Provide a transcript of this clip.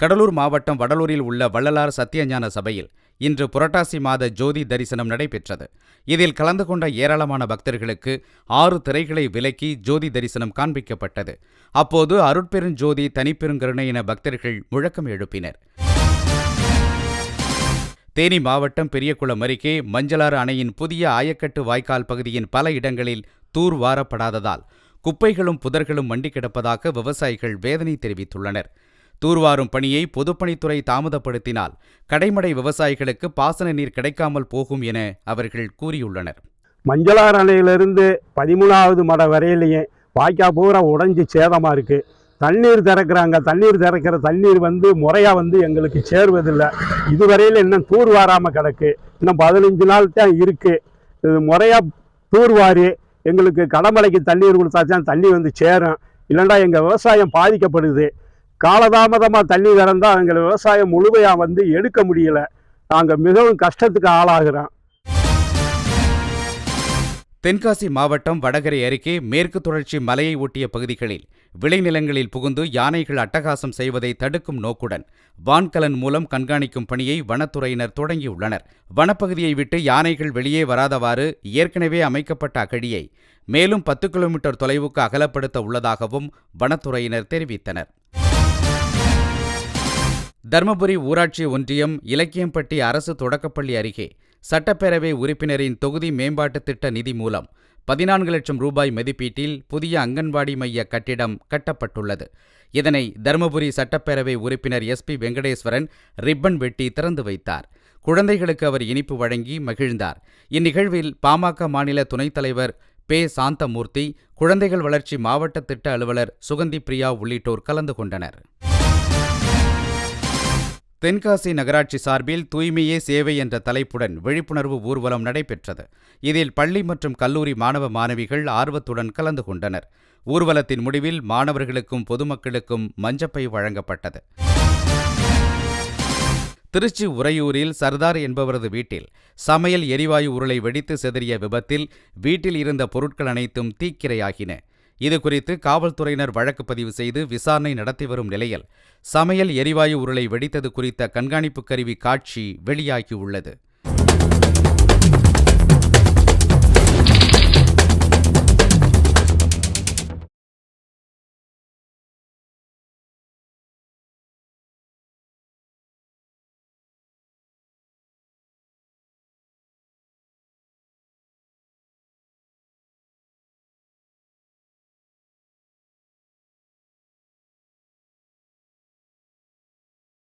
கடலூர் மாவட்டம் வடலூரில் உள்ள வள்ளலார் சத்தியஞான சபையில் இன்று புரட்டாசி மாத ஜோதி தரிசனம் நடைபெற்றது. இதில் கலந்து கொண்ட ஏராளமான பக்தர்களுக்கு ஆறு திரைகளை விலக்கி ஜோதி தரிசனம் காண்பிக்கப்பட்டது. அப்போது அருட்பெருஞ்சோதி தனிப்பெருங்கருணை என பக்தர்கள் முழக்கம் எழுப்பினர். தேனி மாவட்டம் பெரியகுளம் அருகே மஞ்சளாறு அணையின் புதிய ஆயக்கட்டு வாய்க்கால் பகுதியின் பல இடங்களில் தூர் வாரப்படாததால் குப்பைகளும் புதர்களும் மண்டி கிடப்பதாக விவசாயிகள் வேதனை தெரிவித்துள்ளனர். தூர்வாரும் பணியை பொதுப்பணித்துறை தாமதப்படுத்தினால் கடைமடை விவசாயிகளுக்கு பாசன நீர் கிடைக்காமல் போகும் என அவர்கள் கூறியுள்ளனர். மஞ்சளார் அணையிலிருந்து பதிமூணாவது மட வரையிலையும் வாய்க்கா பூரா உடஞ்சி சேதமாக இருக்குது தண்ணீர் திறக்கிறாங்க. தண்ணீர் திறக்கிற தண்ணீர் வந்து முறையாக வந்து எங்களுக்கு சேருவதில்லை. இதுவரையில் இன்னும் தூர் வாராமல் கிடக்கு. இன்னும் பதினஞ்சு நாள் தான் இருக்குது இது முறையாக தூர்வாரி எங்களுக்கு கடமலைக்கு தண்ணீர் கொடுத்தா தான் தண்ணி வந்து சேரும். இல்லைன்னா எங்கள் விவசாயம் பாதிக்கப்படுது. காலதாமதமாக தண்ணி திறந்தால் எங்கள் விவசாயம் முழுமையாக வந்து எடுக்க முடியல. நாங்கள் மிகவும் கஷ்டத்துக்கு ஆளாகிறோம். தென்காசி மாவட்டம் வடகரை அருகே மேற்கு தொடர்ச்சி மலையை ஒட்டிய பகுதிகளில் விளைநிலங்களில் புகுந்து யானைகள் அட்டகாசம் செய்வதை தடுக்கும் நோக்குடன் வான்கலன் மூலம் கண்காணிக்கும் பணியை வனத்துறையினர் தொடங்கியுள்ளனர். வனப்பகுதியை விட்டு யானைகள் வெளியே வராதவாறு ஏற்கனவே அமைக்கப்பட்ட அகழியை மேலும் பத்து கிலோமீட்டர் தொலைவுக்கு அகலப்படுத்த உள்ளதாகவும் வனத்துறையினர் தெரிவித்தனர். தருமபுரி ஊராட்சி ஒன்றியம் இலக்கியம்பட்டி அரசு தொடக்கப்பள்ளி அருகே சட்டப்பேரவை உறுப்பினரின் தொகுதி மேம்பாட்டுத் திட்ட நிதி மூலம் பதினான்கு லட்சம் ரூபாய் மதிப்பீட்டில் புதிய அங்கன்வாடி மைய கட்டிடம் கட்டப்பட்டுள்ளது. இதனை தருமபுரி சட்டப்பேரவை உறுப்பினர் எஸ் பி வெங்கடேஸ்வரன் ரிப்பன் வெட்டி திறந்து வைத்தார். குழந்தைகளுக்கு அவர் இனிப்பு வழங்கி மகிழ்ந்தார். இந்நிகழ்வில் பாமக மாநில துணைத் தலைவர் பே. சாந்தமூர்த்தி குழந்தைகள் வளர்ச்சி மாவட்ட திட்ட அலுவலர் சுகந்தி பிரியா உள்ளிட்டோர் கலந்து கொண்டனர். தென்காசி நகராட்சி சார்பில் தூய்மையே சேவை என்ற தலைப்புடன் விழிப்புணர்வு ஊர்வலம் நடைபெற்றது. இதில் பள்ளி மற்றும் கல்லூரி மாணவ மாணவிகள் ஆர்வத்துடன் கலந்து கொண்டனர். ஊர்வலத்தின் முடிவில் மாணவர்களுக்கும் பொதுமக்களுக்கும் மஞ்சப்பை வழங்கப்பட்டது. திருச்சி உறையூரில் சர்தார் என்பவரது வீட்டில் சமையல் எரிவாயு உருளை வெடித்து செதறிய விபத்தில் வீட்டில் இருந்த பொருட்கள் அனைத்தும் தீக்கிரையாகின. இதுகுறித்து காவல்துறையினர் வழக்கு பதிவு செய்து விசாரணை நடத்தி வரும் நிலையில் சமையல் எரிவாயு உருளை வெடித்தது குறித்த கண்காணிப்பு கருவி காட்சி வெளியாகியுள்ளது.